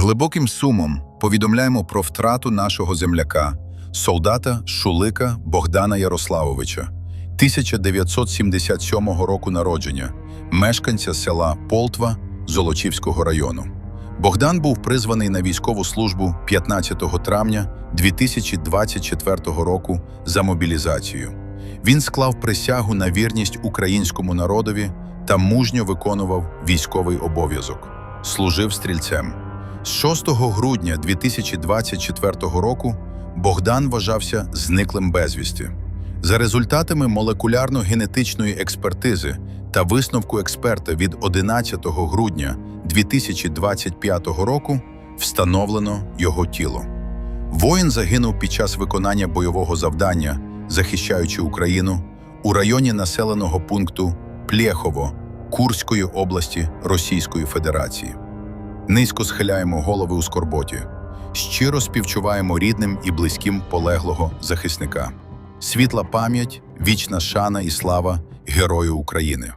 глибоким сумом повідомляємо про втрату нашого земляка, солдата Шулика Богдана Ярославовича, 1977 року народження, мешканця села Полтва Золочівського району. Богдан був призваний на військову службу 15 травня 2024 року за мобілізацією. Він склав присягу на вірність українському народові та мужньо виконував військовий обов'язок. Служив стрільцем. З 6 грудня 2024 року Богдан вважався зниклим безвісті. За результатами молекулярно-генетичної експертизи та висновку експерта від 11 грудня 2025 року встановлено його тіло. Воїн загинув під час виконання бойового завдання, захищаючи Україну у районі населеного пункту Плєхово Курської області Російської Федерації. Низько схиляємо голови у скорботі, щиро співчуваємо рідним і близьким полеглого захисника. Світла пам'ять, вічна шана і слава Герою України.